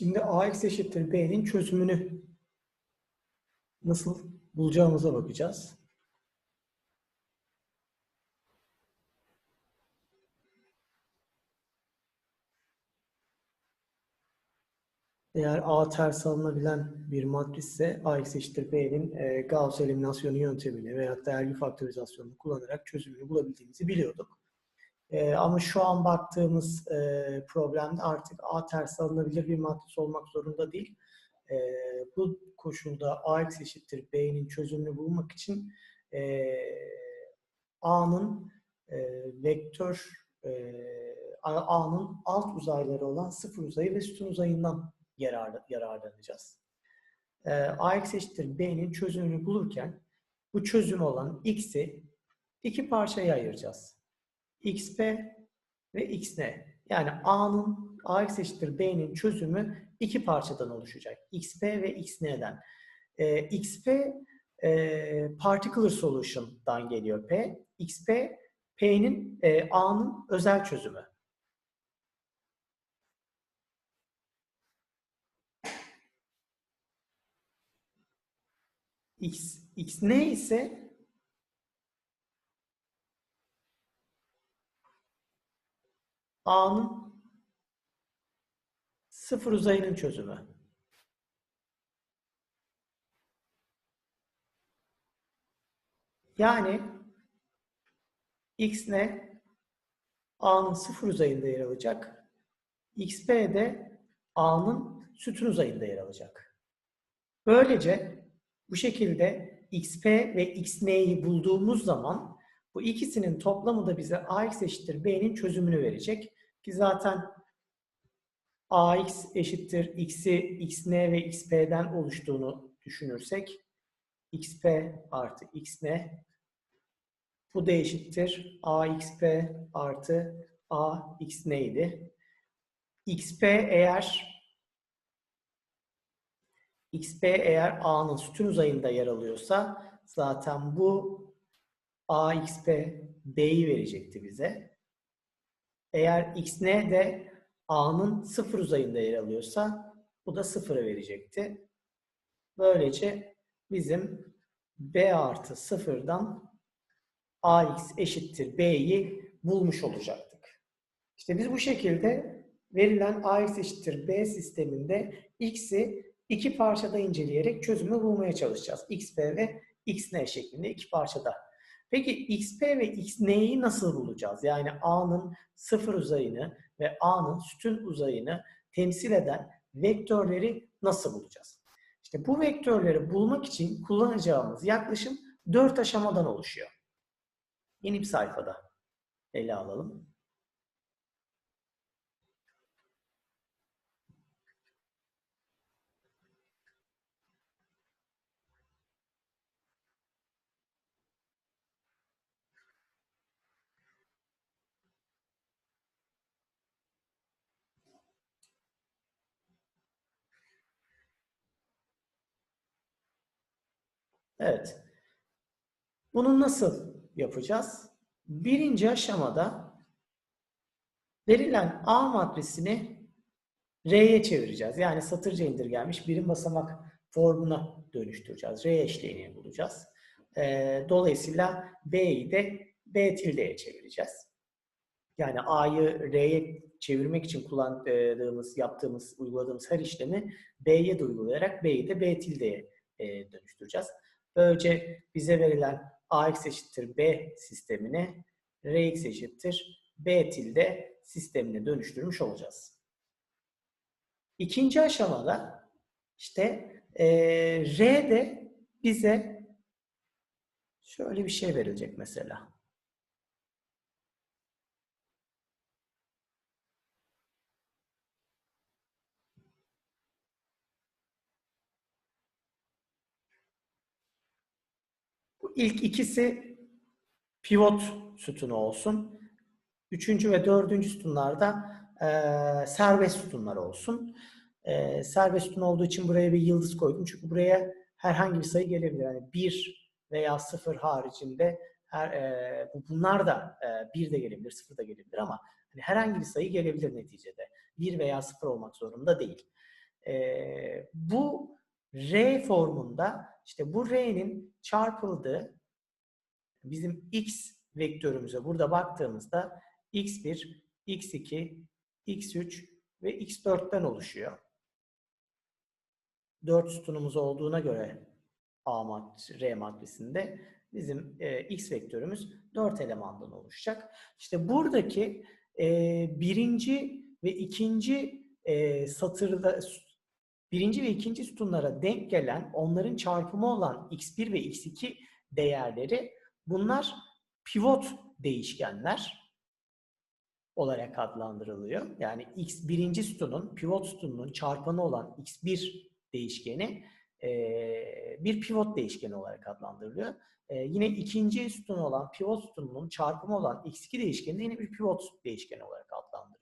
Şimdi ax eşittir b'nin çözümünü nasıl bulacağımıza bakacağız. Eğer A ters alınabilen bir matrisse Ax eşittir B'nin e, Gauss eliminasyonu yöntemini veya değerli faktörizasyonunu kullanarak çözümünü bulabildiğimizi biliyorduk. E, ama şu an baktığımız e, problemde artık A ters alınabilir bir matris olmak zorunda değil. E, bu koşulda Ax eşittir B'nin çözümünü bulmak için e, A'nın e, vektör e, A'nın alt uzayları olan sıfır uzayı ve sütun uzayından yarar, yararlanacağız. E, Ax eşittir B'nin çözümünü bulurken bu çözüm olan X'i iki parçaya ayıracağız. XP ve XN. Yani A'nın Ax eşittir B'nin çözümü iki parçadan oluşacak. XP ve XN'den. E, XP e, particular solution'dan geliyor P. XP P'nin e, A'nın özel çözümü. X, X ne ise A'nın sıfır uzayının çözümü. Yani X ne? A'nın sıfır uzayında yer alacak. XP de A'nın sütun uzayında yer alacak. Böylece bu şekilde XP ve XN'yi bulduğumuz zaman bu ikisinin toplamı da bize AX eşittir B'nin çözümünü verecek. Ki zaten AX eşittir X'i XN ve XP'den oluştuğunu düşünürsek XP artı XN bu da eşittir AXP artı AX neydi? XP eğer XP eğer A'nın sütun uzayında yer alıyorsa zaten bu AXP B'yi verecekti bize. Eğer XN de A'nın sıfır uzayında yer alıyorsa bu da sıfırı verecekti. Böylece bizim B artı sıfırdan AX eşittir B'yi bulmuş olacaktık. İşte biz bu şekilde verilen AX eşittir B sisteminde X'i iki parçada inceleyerek çözümü bulmaya çalışacağız. XP ve XN şeklinde iki parçada. Peki XP ve XN'yi nasıl bulacağız? Yani A'nın sıfır uzayını ve A'nın sütun uzayını temsil eden vektörleri nasıl bulacağız? İşte bu vektörleri bulmak için kullanacağımız yaklaşım dört aşamadan oluşuyor. Yeni bir sayfada ele alalım. Evet. Bunu nasıl yapacağız? Birinci aşamada verilen A matrisini R'ye çevireceğiz. Yani satırca indirgenmiş birim basamak formuna dönüştüreceğiz. R eşleğini bulacağız. Dolayısıyla B'yi de B tildeye çevireceğiz. Yani A'yı R'ye çevirmek için kullandığımız, yaptığımız, uyguladığımız her işlemi B'ye de uygulayarak B'yi de B tildeye dönüştüreceğiz. Böylece bize verilen AX eşittir B sistemini RX eşittir B tilde sistemine dönüştürmüş olacağız. İkinci aşamada işte e, R'de bize şöyle bir şey verilecek mesela. İlk ikisi pivot sütunu olsun. Üçüncü ve dördüncü sütunlarda e, serbest sütunlar olsun. E, serbest sütun olduğu için buraya bir yıldız koydum. Çünkü buraya herhangi bir sayı gelebilir. Yani bir veya sıfır haricinde her, e, bunlar da e, bir de gelebilir, sıfır da gelebilir ama hani herhangi bir sayı gelebilir neticede. Bir veya sıfır olmak zorunda değil. e, bu R formunda işte bu R'nin çarpıldığı bizim X vektörümüze burada baktığımızda X1, X2, X3 ve X4'ten oluşuyor. 4 sütunumuz olduğuna göre A mad R maddesinde bizim e, X vektörümüz 4 elemandan oluşacak. İşte buradaki e, birinci ve ikinci e, satırda birinci ve ikinci sütunlara denk gelen onların çarpımı olan x1 ve x2 değerleri bunlar pivot değişkenler olarak adlandırılıyor. Yani x birinci sütunun pivot sütununun çarpanı olan x1 değişkeni bir pivot değişkeni olarak adlandırılıyor. Yine ikinci sütun olan pivot sütununun çarpımı olan x2 değişkeni de yine bir pivot değişkeni olarak adlandırılıyor.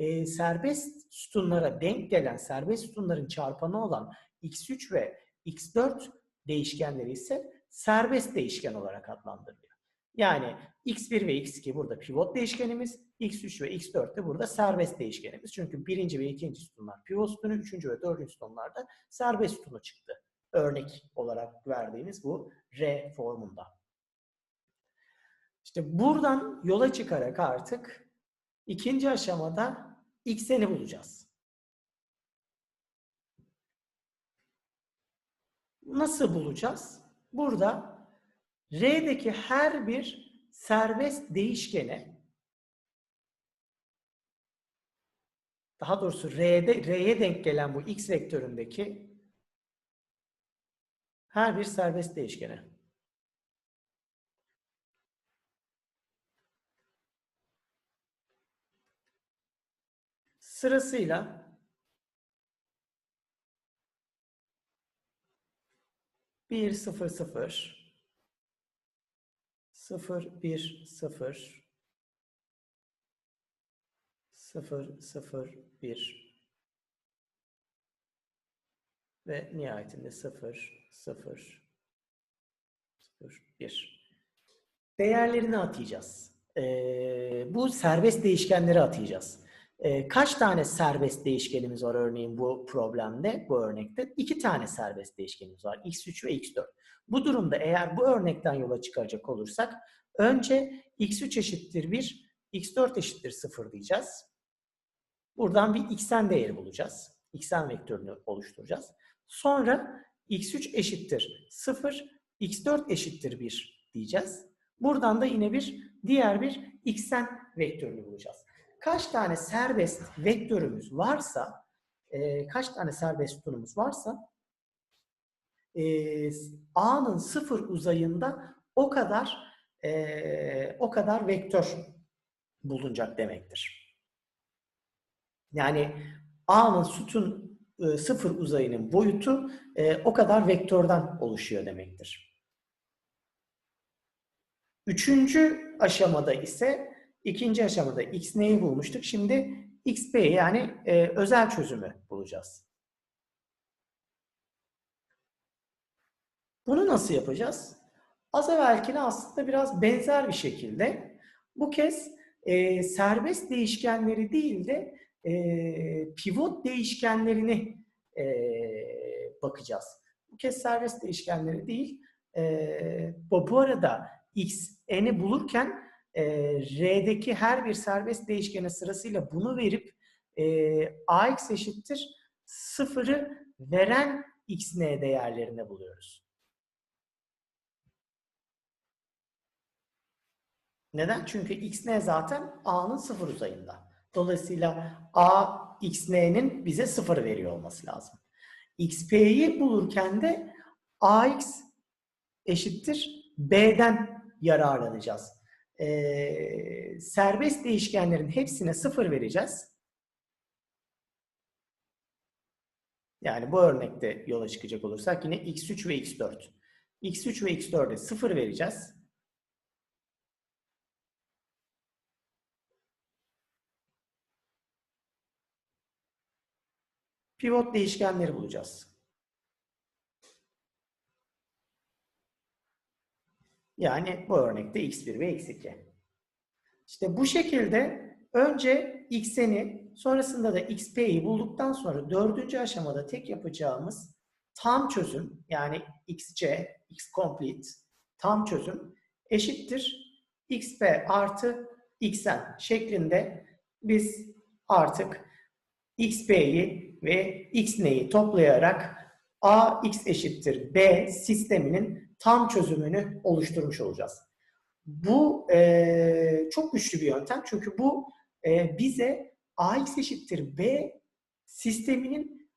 E, serbest sütunlara denk gelen serbest sütunların çarpanı olan x3 ve x4 değişkenleri ise serbest değişken olarak adlandırılıyor. Yani x1 ve x2 burada pivot değişkenimiz, x3 ve x4 de burada serbest değişkenimiz. Çünkü birinci ve ikinci sütunlar pivot sütunu, üçüncü ve dördüncü sütunlarda serbest sütunu çıktı. Örnek olarak verdiğimiz bu R formunda. İşte buradan yola çıkarak artık ikinci aşamada x'ini bulacağız. Nasıl bulacağız? Burada R'deki her bir serbest değişkene daha doğrusu R'de R'ye denk gelen bu x vektöründeki her bir serbest değişkene sırasıyla bir sıfır sıfır sıfır bir sıfır sıfır sıfır bir ve nihayetinde sıfır sıfır sıfır bir değerlerini atayacağız. Ee, bu serbest değişkenleri atayacağız. Ee, kaç tane serbest değişkenimiz var örneğin bu problemde, bu örnekte? İki tane serbest değişkenimiz var. x3 ve x4. Bu durumda eğer bu örnekten yola çıkacak olursak önce x3 eşittir 1, x4 eşittir 0 diyeceğiz. Buradan bir xn değeri bulacağız. xn vektörünü oluşturacağız. Sonra x3 eşittir 0, x4 eşittir 1 diyeceğiz. Buradan da yine bir diğer bir xn vektörünü bulacağız kaç tane serbest vektörümüz varsa, e, kaç tane serbest sütunumuz varsa e, A'nın sıfır uzayında o kadar e, o kadar vektör bulunacak demektir. Yani A'nın sütun e, sıfır uzayının boyutu e, o kadar vektörden oluşuyor demektir. Üçüncü aşamada ise İkinci aşamada x neyi bulmuştuk? Şimdi xp yani e, özel çözümü bulacağız. Bunu nasıl yapacağız? Az evvelkine aslında biraz benzer bir şekilde bu kez e, serbest değişkenleri değil de e, pivot değişkenlerini e, bakacağız. Bu kez serbest değişkenleri değil. E, bu, arada x n'i bulurken e, R'deki her bir serbest değişkene sırasıyla bunu verip e, AX eşittir sıfırı veren XN değerlerine buluyoruz. Neden? Çünkü XN zaten A'nın sıfır uzayında. Dolayısıyla A XN'nin bize sıfır veriyor olması lazım. XP'yi bulurken de AX eşittir B'den yararlanacağız e, serbest değişkenlerin hepsine sıfır vereceğiz. Yani bu örnekte yola çıkacak olursak yine x3 ve x4. x3 ve x4'e sıfır vereceğiz. Pivot değişkenleri bulacağız. Yani bu örnekte x1 ve x2. İşte bu şekilde önce xn'i sonrasında da xp'yi bulduktan sonra dördüncü aşamada tek yapacağımız tam çözüm yani xc, x complete tam çözüm eşittir xp artı xn şeklinde biz artık xp'yi ve xn'yi toplayarak ax eşittir b sisteminin tam çözümünü oluşturmuş olacağız. Bu e, çok güçlü bir yöntem çünkü bu e, bize ax eşittir b sisteminin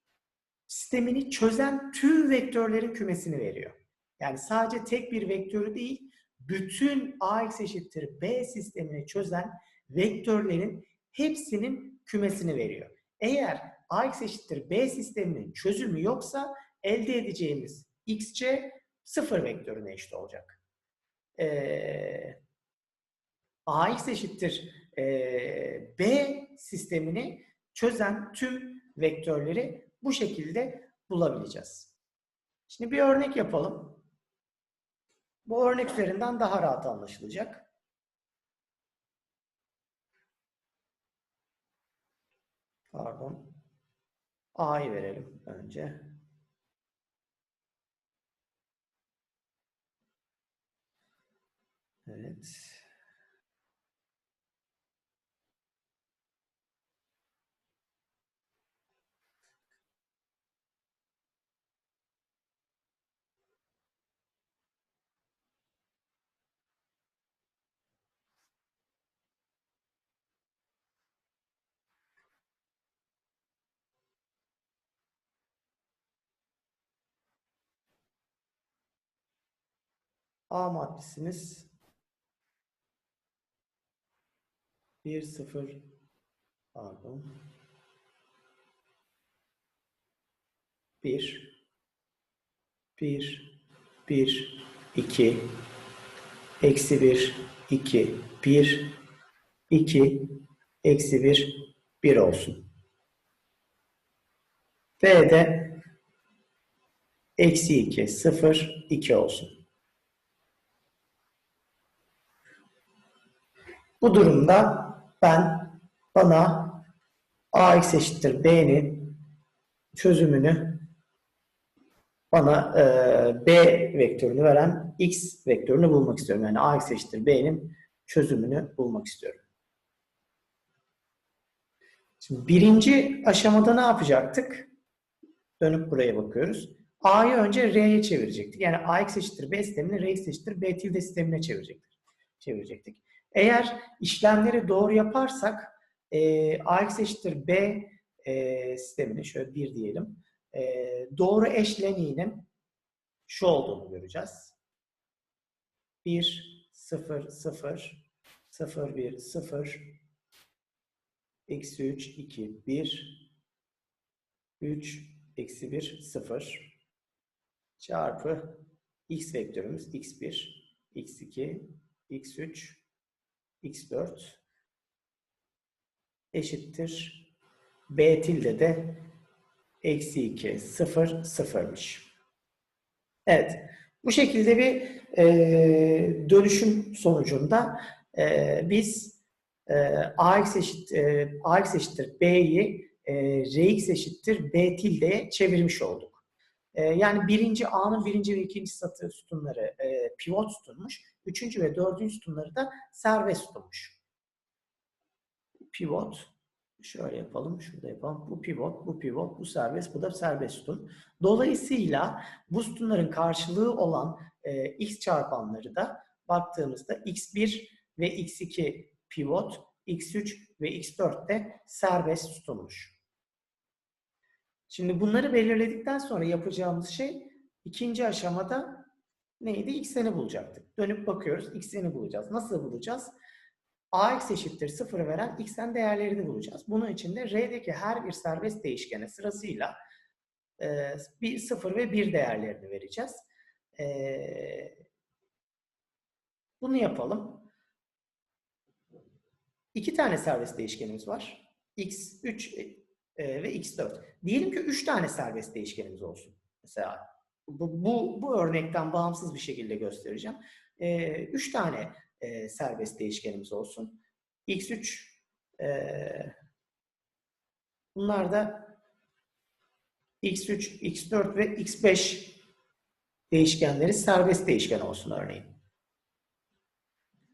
sistemini çözen tüm vektörlerin kümesini veriyor. Yani sadece tek bir vektörü değil, bütün ax eşittir b sistemini çözen vektörlerin hepsinin kümesini veriyor. Eğer ax eşittir b sisteminin çözümü yoksa elde edeceğimiz xc sıfır vektörüne eşit olacak. Ee, ax eşittir e, b sistemini çözen tüm vektörleri bu şekilde bulabileceğiz. Şimdi bir örnek yapalım. Bu örnek üzerinden daha rahat anlaşılacak. Pardon. A'yı verelim önce. Evet. A maddesimiz 1 0 pardon. 1 1 1 2 eksi 1 2 1 2 eksi 1 1 olsun. B de eksi 2 0 2 olsun. Bu durumda ben bana ax eşittir b'nin çözümünü bana e, b vektörünü veren x vektörünü bulmak istiyorum. Yani ax eşittir b'nin çözümünü bulmak istiyorum. Şimdi birinci aşamada ne yapacaktık? Dönüp buraya bakıyoruz. A'yı önce R'ye çevirecektik. Yani AX eşittir B sistemini Rx eşittir B tilde sistemine çevirecektik. çevirecektik. Eğer işlemleri doğru yaparsak e, AX eşittir B e, sistemini şöyle bir diyelim. E, doğru eşleniğinin şu olduğunu göreceğiz. 1, 0, 0, 0, 1, 0, eksi 3, 2, 1, 3, eksi 1, 0 çarpı x vektörümüz x1, x2, x3, x4 eşittir b tilde de eksi 2 0 0'mış. Evet. Bu şekilde bir e, dönüşüm sonucunda e, biz e, ax, eşit, e, ax eşittir b'yi e, rx eşittir b tildeye çevirmiş olduk. E, yani birinci A'nın birinci ve ikinci satı sütunları e, pivot sütunmuş. Üçüncü ve dördüncü sütunları da serbest sütunmuş. Pivot, şöyle yapalım, şurada yapalım. Bu pivot, bu pivot, bu serbest, bu da serbest sütun. Dolayısıyla bu sütunların karşılığı olan e, x çarpanları da baktığımızda x1 ve x2 pivot, x3 ve x4 de serbest sütunmuş. Şimdi bunları belirledikten sonra yapacağımız şey ikinci aşamada neydi? X'ini bulacaktık. Dönüp bakıyoruz. X'ini bulacağız. Nasıl bulacağız? AX eşittir 0'ı veren X'en değerlerini bulacağız. Bunun için de R'deki her bir serbest değişkene sırasıyla e, bir 0 ve 1 değerlerini vereceğiz. E, bunu yapalım. İki tane serbest değişkenimiz var. X3 e, ve X4. Diyelim ki 3 tane serbest değişkenimiz olsun. Mesela bu, bu, bu örnekten bağımsız bir şekilde göstereceğim. 3 e, tane e, serbest değişkenimiz olsun. X3 Ee, bunlar da x3, x4 ve x5 değişkenleri serbest değişken olsun örneğin.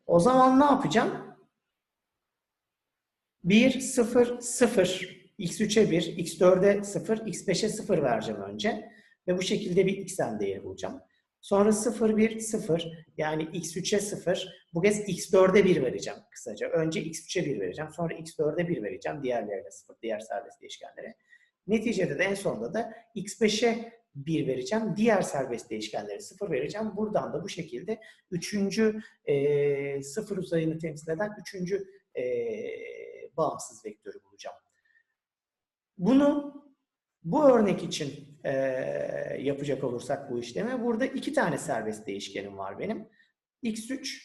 O zaman ne yapacağım? 1, 0, 0, x3'e 1, x4'e 0, x5'e 0 vereceğim önce. Ve bu şekilde bir xn değeri bulacağım. Sonra 0, 1, 0 yani x3'e 0. Bu kez x4'e 1 vereceğim kısaca. Önce x3'e 1 vereceğim. Sonra x4'e 1 vereceğim. Diğerlerine 0, diğer serbest değişkenlere. Neticede de en sonunda da x5'e 1 vereceğim. Diğer serbest değişkenlere 0 vereceğim. Buradan da bu şekilde üçüncü e, sıfır uzayını temsil eden üçüncü e, bağımsız vektörü bulacağım. Bunu bu örnek için e, yapacak olursak bu işlemi burada iki tane serbest değişkenim var benim. x3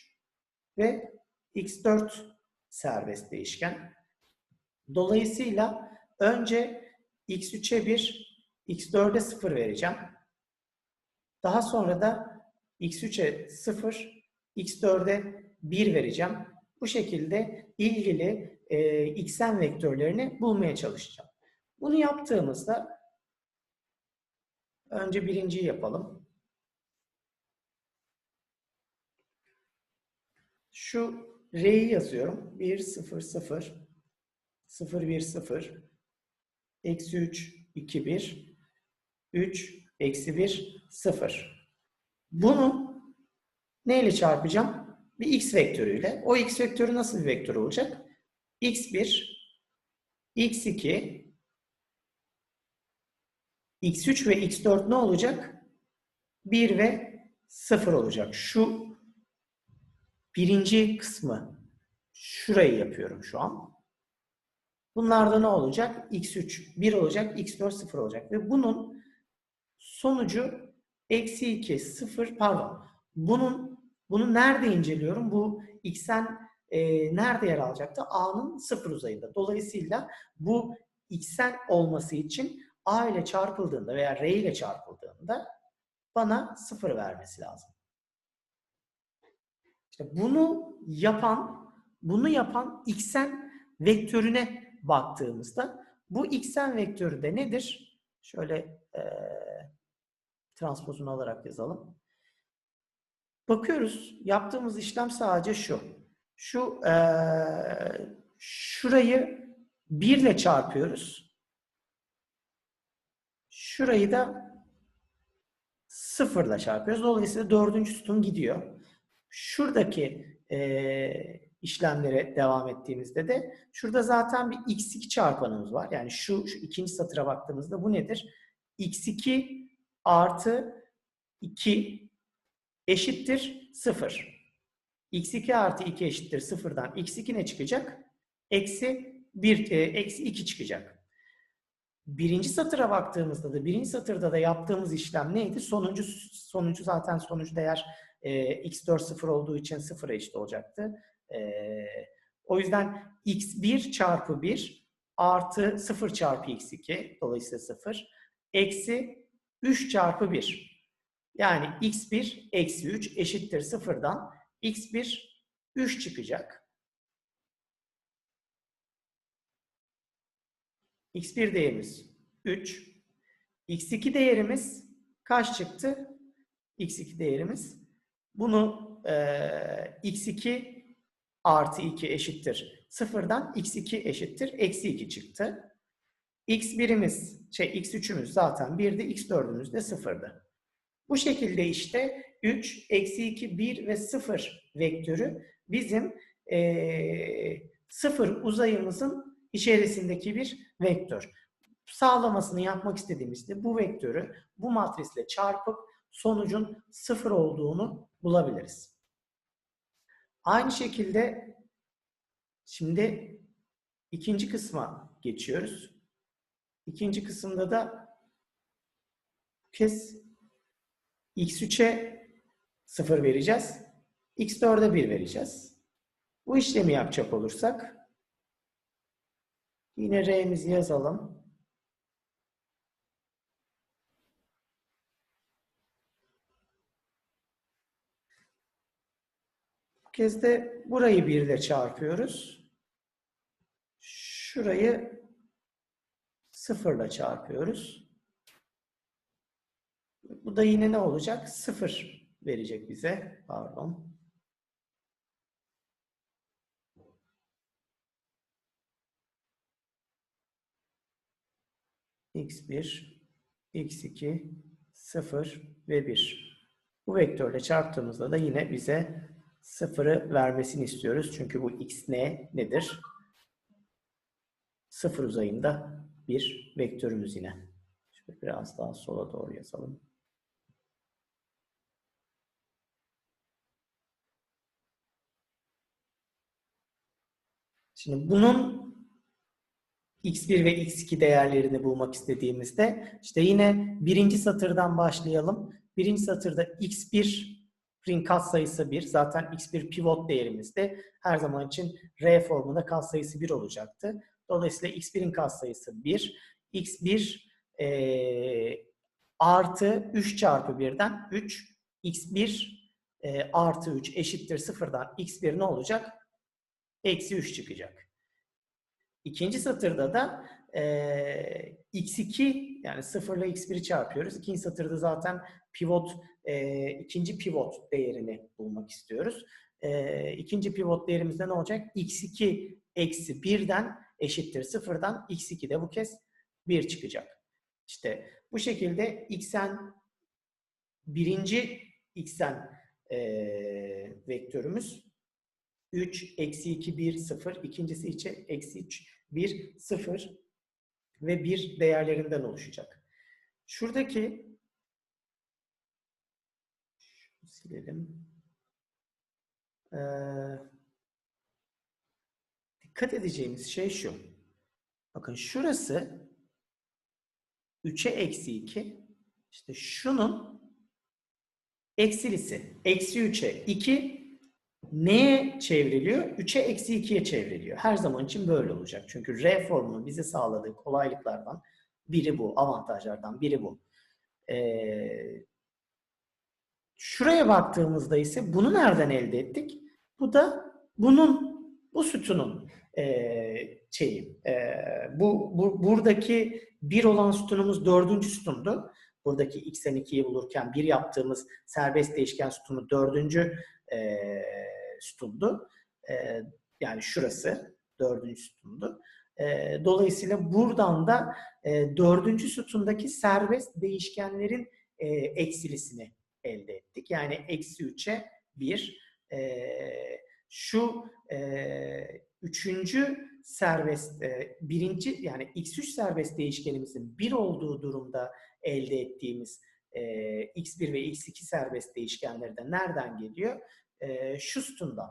ve x4 serbest değişken. Dolayısıyla önce x3'e 1, x4'e 0 vereceğim. Daha sonra da x3'e 0, x4'e 1 vereceğim. Bu şekilde ilgili e, xn vektörlerini bulmaya çalışacağım. Bunu yaptığımızda önce birinciyi yapalım. Şu R'yi yazıyorum. 1, 0, 0, 0, 1, 0, eksi 3, 2, 1, 3, eksi 1, 0. Bunu neyle çarpacağım? Bir x vektörüyle. O x vektörü nasıl bir vektör olacak? x1, x2, x3 ve x4 ne olacak? 1 ve 0 olacak. Şu birinci kısmı şurayı yapıyorum şu an. Bunlarda ne olacak? x3 1 olacak, x4 0 olacak. Ve bunun sonucu eksi 2, 0 pardon. Bunun bunu nerede inceliyorum? Bu x'en e, nerede yer alacaktı? A'nın 0 uzayında. Dolayısıyla bu x'en olması için A ile çarpıldığında veya R ile çarpıldığında bana 0 vermesi lazım. İşte bunu yapan bunu yapan x'en vektörüne baktığımızda bu x'en vektörü de nedir? Şöyle e, transpozunu alarak yazalım. Bakıyoruz. Yaptığımız işlem sadece şu. Şu e, şurayı 1 ile çarpıyoruz. Şurayı da 0 ile çarpıyoruz. Dolayısıyla dördüncü sütun gidiyor. Şuradaki e, işlemlere devam ettiğimizde de şurada zaten bir x2 çarpanımız var. Yani şu, şu ikinci satıra baktığımızda bu nedir? x2 artı 2 eşittir 0. x2 artı 2 eşittir 0'dan x2 ne çıkacak? Eksi 1, e, eksi 2 çıkacak. Birinci satıra baktığımızda da birinci satırda da yaptığımız işlem neydi? Sonuncu sonucu zaten sonucu değer e, x4 0 olduğu için 0'a eşit olacaktı. E, o yüzden x1 çarpı 1 artı 0 çarpı x2 dolayısıyla 0 eksi 3 çarpı 1. Yani x1 eksi 3 eşittir 0'dan x1 3 çıkacak. X1 değerimiz 3. x2 değerimiz kaç çıktı? x2 değerimiz. Bunu e, x2 artı 2 eşittir. Sıfırdan x2 eşittir. Eksi 2 çıktı. x1'imiz, şey x3'ümüz zaten 1'di, x4'ümüz de 0'dı. Bu şekilde işte 3, eksi 2, 1 ve 0 vektörü bizim e, 0 uzayımızın içerisindeki bir vektör. Sağlamasını yapmak istediğimizde bu vektörü bu matrisle çarpıp sonucun 0 olduğunu bulabiliriz. Aynı şekilde şimdi ikinci kısma geçiyoruz. İkinci kısımda da kez x3'e 0 vereceğiz. x4'e 1 vereceğiz. Bu işlemi yapacak olursak yine r'mizi yazalım. Bu kez de burayı 1 ile çarpıyoruz. Şurayı sıfırla çarpıyoruz. Bu da yine ne olacak? Sıfır verecek bize. Pardon. X1, x2, 0 ve 1. Bu vektörle çarptığımızda da yine bize sıfırı vermesini istiyoruz. Çünkü bu x ne nedir? Sıfır uzayında bir vektörümüz yine. Şöyle biraz daha sola doğru yazalım. Şimdi bunun x1 ve x2 değerlerini bulmak istediğimizde işte yine birinci satırdan başlayalım. Birinci satırda x1'in katsayısı 1. Zaten x1 pivot değerimizde her zaman için R formunda katsayısı 1 olacaktı. Dolayısıyla x1'in katsayısı 1. x1 e, artı 3 çarpı 1'den 3. x1 e, artı 3 eşittir 0'dan x1 ne olacak? Eksi 3 çıkacak. İkinci satırda da e, x2 yani 0 ile x1'i çarpıyoruz. İkinci satırda zaten pivot e, ikinci pivot değerini bulmak istiyoruz. E, ikinci pivot değerimizde ne olacak? x2 eksi 1'den eşittir 0'dan x2 de bu kez 1 çıkacak. İşte bu şekilde xn birinci xn e, vektörümüz 3, eksi 2, 1, 0. İkincisi için eksi 3, 1, 0 ve 1 değerlerinden oluşacak. Şuradaki silelim. Ee, dikkat edeceğimiz şey şu. Bakın şurası 3'e eksi 2. İşte şunun eksilisi. Eksi 3'e 2 neye çevriliyor? 3'e eksi 2'ye çevriliyor. Her zaman için böyle olacak. Çünkü R formunun bize sağladığı kolaylıklardan biri bu. Avantajlardan biri bu. Ee, şuraya baktığımızda ise bunu nereden elde ettik? Bu da bunun, bu sütunun e, şeyi. E, bu, bu, buradaki bir olan sütunumuz dördüncü sütundu. Buradaki x'en 2'yi bulurken bir yaptığımız serbest değişken sütunu dördüncü e, sütundu. E, yani şurası dördüncü sütundu. E, dolayısıyla buradan da e, dördüncü sütundaki serbest değişkenlerin e, eksilisini elde ettik. Yani eksi 3'e 1. E, şu e, üçüncü serbest, e, birinci yani x3 serbest değişkenimizin 1 olduğu durumda elde ettiğimiz e, x1 ve x2 serbest değişkenleri de nereden geliyor? E, şu sütundan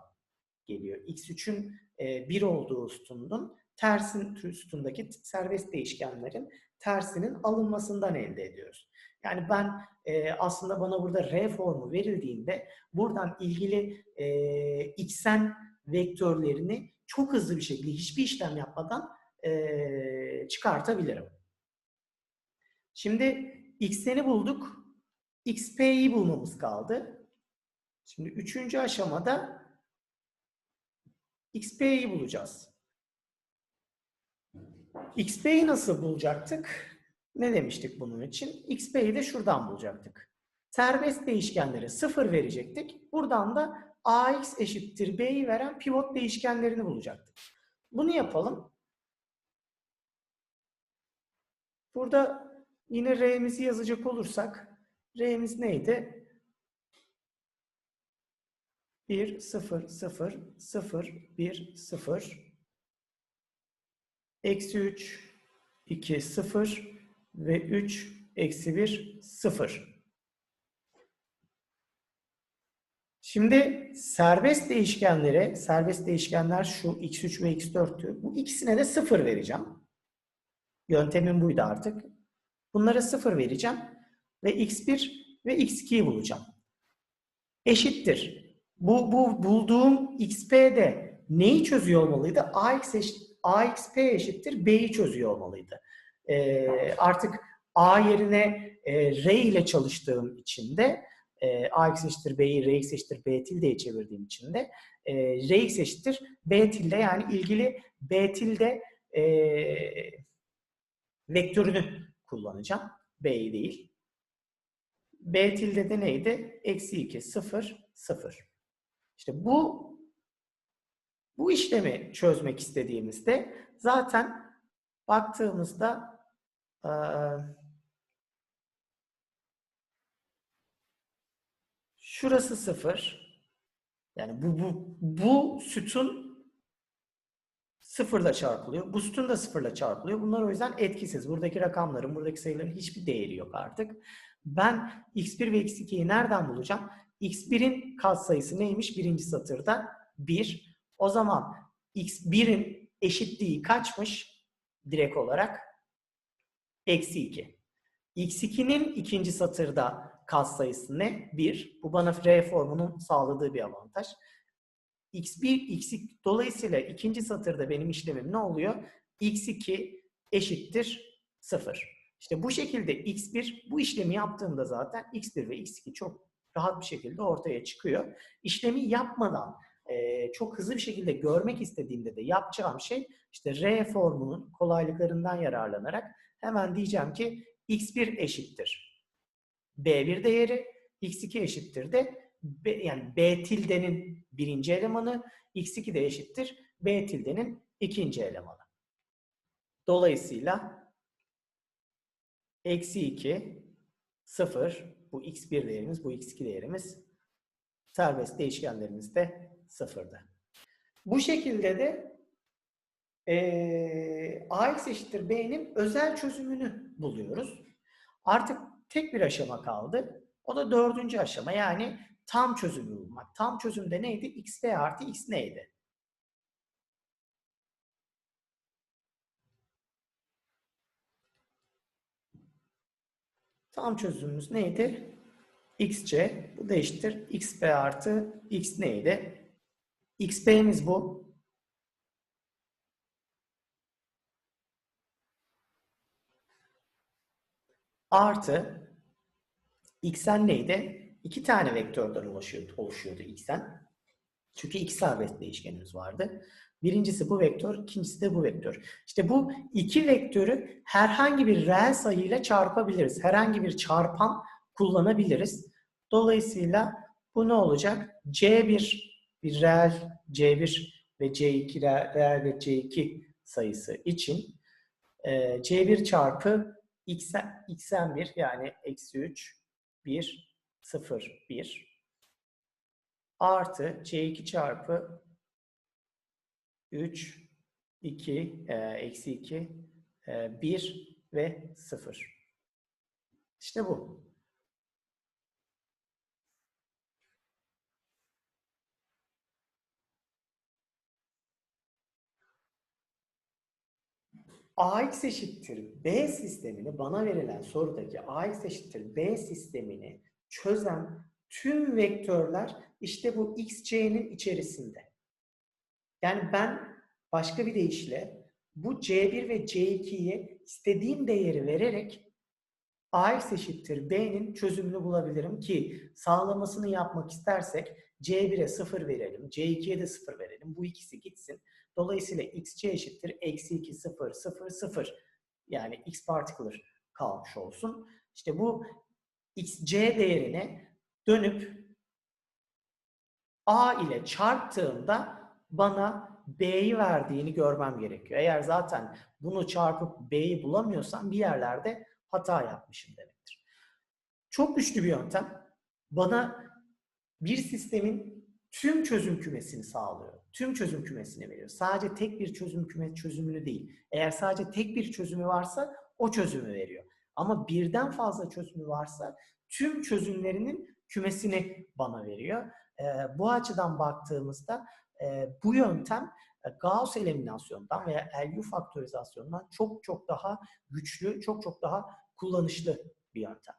geliyor. x3'ün e, 1 olduğu sütunun tersin sütundaki serbest değişkenlerin tersinin alınmasından elde ediyoruz. Yani ben e, aslında bana burada R formu verildiğinde buradan ilgili e, x'en vektörlerini çok hızlı bir şekilde hiçbir işlem yapmadan e, çıkartabilirim. Şimdi x'eni bulduk. xp'yi bulmamız kaldı. Şimdi üçüncü aşamada xp'yi bulacağız. xp'yi nasıl bulacaktık? Ne demiştik bunun için? xp'yi de şuradan bulacaktık. Serbest değişkenlere sıfır verecektik. Buradan da ax eşittir b'yi veren pivot değişkenlerini bulacaktık. Bunu yapalım. Burada yine r'mizi yazacak olursak r'miz neydi? 1, 0, 0, 0, 1, 0. Eksi 3, 2, 0 ve 3, eksi 1, 0. Şimdi serbest değişkenlere, serbest değişkenler şu x3 ve x4'tü. Bu ikisine de 0 vereceğim. Yöntemim buydu artık. Bunlara 0 vereceğim ve x1 ve x2'yi bulacağım. Eşittir bu, bu bulduğum xp'de neyi çözüyor olmalıydı? ax eşit, axp eşittir b'yi çözüyor olmalıydı. E, artık a yerine e, r ile çalıştığım için de e, ax eşittir b'yi rx eşittir b tilde'ye çevirdiğim için de e, rx eşittir b tilde yani ilgili b tilde e, vektörünü kullanacağım. B'yi değil. B tilde de neydi? Eksi 2, 0, 0. İşte bu bu işlemi çözmek istediğimizde zaten baktığımızda şurası 0. Yani bu, bu, bu sütun sıfırla çarpılıyor. Bu sütun da sıfırla çarpılıyor. Bunlar o yüzden etkisiz. Buradaki rakamların, buradaki sayıların hiçbir değeri yok artık. Ben x1 ve x2'yi nereden bulacağım? X1'in katsayısı neymiş? Birinci satırda 1. O zaman x1'in eşitliği kaçmış? Direkt olarak eksi 2. x2'nin ikinci satırda katsayısı ne? 1. Bu bana R formunun sağladığı bir avantaj. x1, x2 dolayısıyla ikinci satırda benim işlemim ne oluyor? x2 eşittir 0. İşte bu şekilde x1 bu işlemi yaptığımda zaten x1 ve x2 çok rahat bir şekilde ortaya çıkıyor. İşlemi yapmadan e, çok hızlı bir şekilde görmek istediğimde de yapacağım şey işte R formunun kolaylıklarından yararlanarak hemen diyeceğim ki x1 eşittir. B1 değeri x2 eşittir de B, yani B tildenin birinci elemanı x2 de eşittir B tildenin ikinci elemanı. Dolayısıyla eksi 2 0 bu x1 değerimiz bu x2 değerimiz serbest değişkenlerimiz de sıfırdı. Bu şekilde de e, ax eşittir b'nin özel çözümünü buluyoruz. Artık tek bir aşama kaldı. O da dördüncü aşama yani tam çözümü bulmak. Tam çözümde neydi? x b artı x neydi? Tam çözümümüz neydi? xc bu da eşittir xb artı x neydi? xb'miz bu. Artı xn neydi? İki tane vektörden oluşuyordu, oluşuyordu xn. Çünkü x serbest değişkenimiz vardı. Birincisi bu vektör, ikincisi de bu vektör. İşte bu iki vektörü herhangi bir reel sayıyla çarpabiliriz. Herhangi bir çarpan kullanabiliriz. Dolayısıyla bu ne olacak? C1 bir reel C1 ve C2 reel ve C2 sayısı için e, C1 çarpı xn, xn1 yani eksi 3 1 0 1 artı C2 çarpı 3 2 e, eksi 2 e, 1 ve 0. İşte bu. AX eşittir B sistemini bana verilen sorudaki AX eşittir B sistemini çözen tüm vektörler işte bu XC'nin içerisinde. Yani ben başka bir deyişle bu C1 ve C2'ye istediğim değeri vererek AX eşittir B'nin çözümünü bulabilirim ki sağlamasını yapmak istersek C1'e 0 verelim, C2'ye de 0 verelim. Bu ikisi gitsin. Dolayısıyla xc eşittir eksi 2 0 0 0 yani x particular kalmış olsun. İşte bu xc değerine dönüp a ile çarptığımda bana b'yi verdiğini görmem gerekiyor. Eğer zaten bunu çarpıp b'yi bulamıyorsam bir yerlerde hata yapmışım demektir. Çok güçlü bir yöntem. Bana bir sistemin tüm çözüm kümesini sağlıyor. Tüm çözüm kümesini veriyor. Sadece tek bir çözüm küme çözümünü değil. Eğer sadece tek bir çözümü varsa o çözümü veriyor. Ama birden fazla çözümü varsa tüm çözümlerinin kümesini bana veriyor. E, bu açıdan baktığımızda bu yöntem e, Gauss eliminasyondan veya LU faktorizasyondan çok çok daha güçlü, çok çok daha kullanışlı bir yöntem.